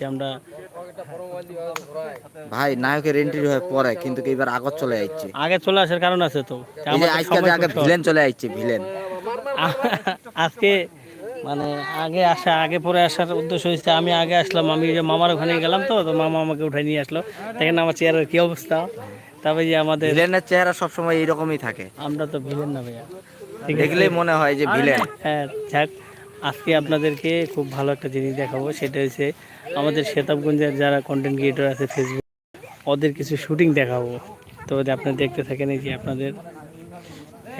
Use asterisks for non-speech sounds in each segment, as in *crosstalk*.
আসছি আমরা। ভাই নায়কের এন্ট্রি হয়ে পরে কিন্তু এবার আগত চলে যাচ্ছে আগে চলে আসার কারণ আছে তো। আজকে আগে ভিলেন চলে যাচ্ছে ভিলেন *laughs* আজকে মানে আগে আসা আগে পরে আসার উদ্দেশ্য হয়েছে আমি আগে আসলাম আমি যে মামার ওখানে গেলাম তো তো মামা আমাকে উঠে নিয়ে আসলো। দেখেন আমার চেয়ারের কি অবস্থা। তবে যে আমাদের ভিলেনের চেহারা সবসময় এইরকমই থাকে। আমরা তো ভিলেন না ভাইয়া। দেখলেই মনে হয় যে ভিলেন হ্যাঁ যাক। আজকে আপনাদেরকে খুব ভালো একটা জিনিস দেখাবো, সেটা হচ্ছে আমাদের শেতাবগঞ্জের যারা কন্টেন্ট ক্রিয়েটর আছে ফেসবুক ওদের কিছু শুটিং দেখাবো। তো আপনারা দেখতে থাকেন, এই যে আপনাদের,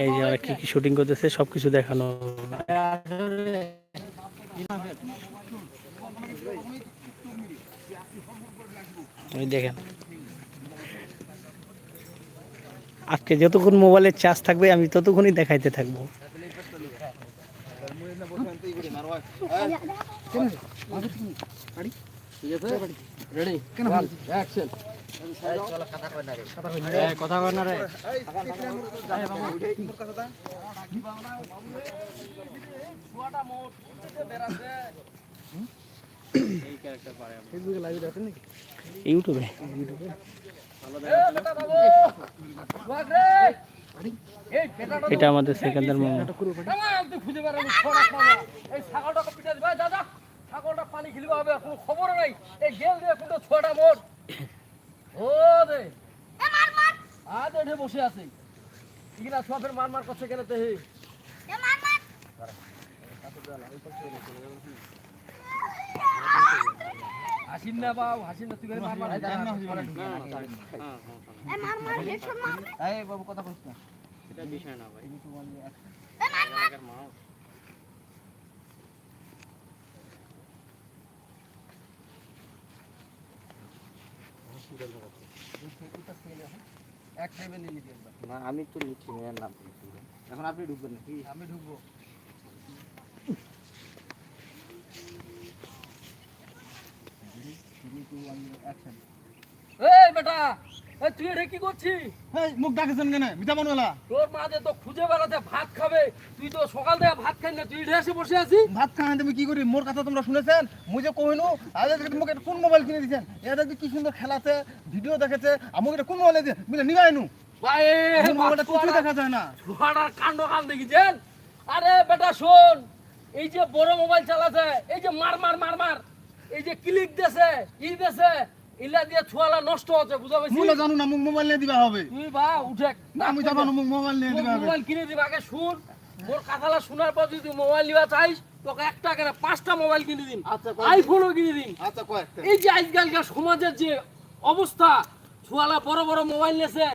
এই যে ওরা কী কী শুটিং করতেছে সব কিছু দেখানো দেখেন। আজকে যতক্ষণ মোবাইলের চার্জ থাকবে, আমি ততক্ষণই দেখাইতে থাকব। ইউটিউবে। এটা আমাদের সেকেন্দার মামা খুঁজে ছাগলটাকে পিঠে দিবে দাদা ছাগলটা পানি খেলিবা হবে কোনো খবর নাই। এই গেল দিয়ে কিন্তু ছটা মোট ও দে। আজ এঠে বসে আছে। ইগনা সবের মার মার করছে কেন তে হাসিন না বাউ হাসিন। না। তুই মার মার এই বাবু কথা কইছ না। এক টাইমে নিয়ে নিবি একবার না আমি তো নিচ্ছি মেয়ের নাম এখন আপনি ঢুকবেন নাকি? আমি ঢুকবো। এই বেটা এই তুই এটা কি করছিস? মুখ ডাকেছেন কেন? মিঠা বানওয়ালা। তোর মা যে তো খুঁজে বেড়াতে ভাত খাবে তুই তো সকাল থেকে ভাত খাই না তুই এটা এসে বসে আছিস? ভাত খান তুমি কি করি? মোর কথা তোমরা শুনেছেন? মুই যে কইনু আজ তোমাকে কোন মোবাইল কিনে দিছেন? এটা কি সুন্দর খেলাছে ভিডিও দেখেছে আমাকে এটা কোন মোবাইল দিয়ে বুঝলে ভাই মোবাইলটা দেখা যায় না। ছুয়াটার কাণ্ড কান দেখেছেন? আরে বেটা শোন এই যে বড় মোবাইল চালাছে এই যে মার মার মার মার। এই যে ক্লিক দেছে ই দেছে ইলা দিয়ে ছুয়ালা নষ্ট হচ্ছে বুঝা পাইছিস মুলে জানো না মুখ মোবাইল নিয়ে দিবা হবে। তুই বা উঠে। না আমি জানো না মুখ মোবাইল নিয়ে দিবা হবে। মোবাইল কিনে দিবা আগে শুন। মোর কথাটা শোনার পর যদি মোবাইল নিবা চাইস তোকে একটা কেন পাঁচটা মোবাইল কিনে দিন আচ্ছা, আইফোনও কিনে দিন আচ্ছা কয়েকটা এই যে আজকালকার সমাজের যে অবস্থা ছুয়ালা বড় বড় মোবাইল নেছে।